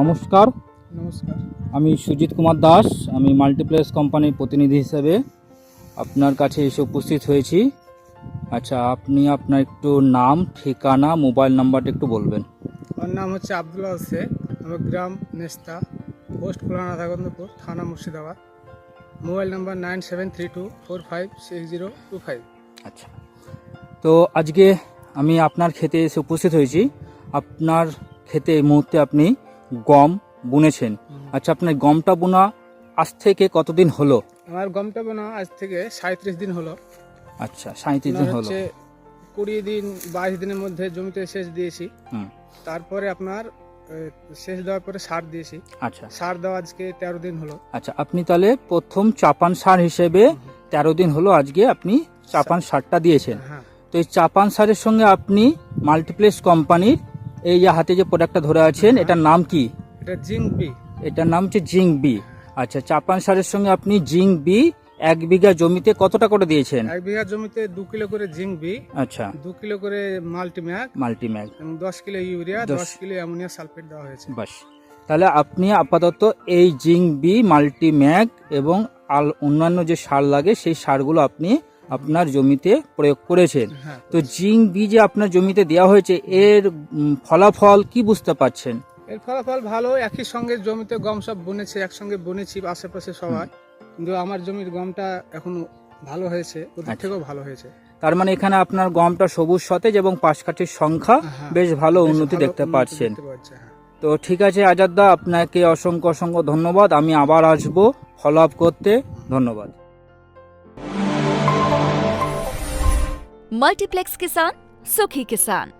নমস্কার। নমস্কার। আমি সুজিত কুমার দাস আমি মাল্টিপ্লেক্স কোম্পানির প্রতিনিধি হিসেবে আপনার কাছে এসে উপস্থিত হয়েছি। আচ্ছা আপনি আপনার একটু নাম ঠিকানা মোবাইল নাম্বারটা একটু বলবেন। আমার নাম হচ্ছে আবদুল্লাহ শেখ আমার গ্রাম নেস্তা পোস্ট খুলনা রাধাগন্ধপুর থানা Murshidabad. Mobile number nine seven three two four five six zero two five. আচ্ছা। তো আজকে আমি আপনার খেতে এসে উপস্থিত হয়েছি। আপনার খেতে এই মুহূর্তে আপনি গম বুনেছেন। আচ্ছা আপনার গমটা বোনা আজ থেকে কতদিন হলো? আমার গমটা বোনা আজ থেকে সাঁত্রিশ দিন হলো। আচ্ছা সাঁত্রিশ দিন হলো। কুড়ি দিন বাইশ দিনের মধ্যে জমিতে সেচ দিয়েছি। তারপরে আপনার সেচ দেওয়ার পরে সার দিয়েছি। আচ্ছা। সার দেওয়া আজকে তেরো দিন হলো। আচ্ছা আপনি তাহলে প্রথম চাপান সার হিসেবে তেরো দিন হলো আজকে আপনি চাপান সারটা দিয়েছেন। হ্যাঁ। তো এই চাপান সারের সঙ্গে আপনি মাল্টিপ্লেক্স কোম্পানির এই যে হাতে যে প্রোডাক্টটা ধরে আছেন এটার নাম কি? এটা জিঙ্ক বি এটার নাম হচ্ছে জিঙ্ক বি আচ্ছা চাপান সারের সঙ্গে আপনি জিঙ্ক বি এক বিঘা জমিতে কতটা করে দিয়েছেন? এক বিঘা জমিতে দু কিলো করে জিঙ্ক বি আচ্ছা। দু কিলো করে মাল্টিম্যাক মাল্টিম্যাগ। এবং দশ কিলো ইউরিয়া দশ- কিলো অ্যামোনিয়া সালফেট দেওয়া হয়েছে। বাস। তাহলে আপনি আপাতত এই জিঙ্ক বি মাল্টিম্যাগ এবং আল অন্যান্য যে সার লাগে সেই সারগুলো আপনি আপনার জমিতে প্রয়োগ করেছেন। হ্যাঁ। তো জিঙ্ক বি যে আপনার জমিতে দেওয়া হয়েছে এর ফলাফল কি বুঝতে পারছেন? এর ফলাফল ভালো একই সঙ্গে জমিতে গম সব বুনেছে একসঙ্গে বুনেছি আশেপাশে সবাই। কিন্তু আমার জমির গমটা এখন ভালো হয়েছে ওদের আচ্ছা। থেকেও ভালো হয়েছে। তার মানে এখানে আপনার গমটা সবুজ সতেজ এবং পাশকাঠির সংখ্যা হ্যাঁ, বেশ ভালো উন্নতি দেখতে পাচ্ছেন। হ্যাঁ। তো ঠিক আছে আজাদদা আপনাকে অসংখ্য অসংখ্য ধন্যবাদ। আমি আবার আসব ফলো আপ করতে। ধন্যবাদ। मल्टीप्लेक्स किसान सुखी किसान।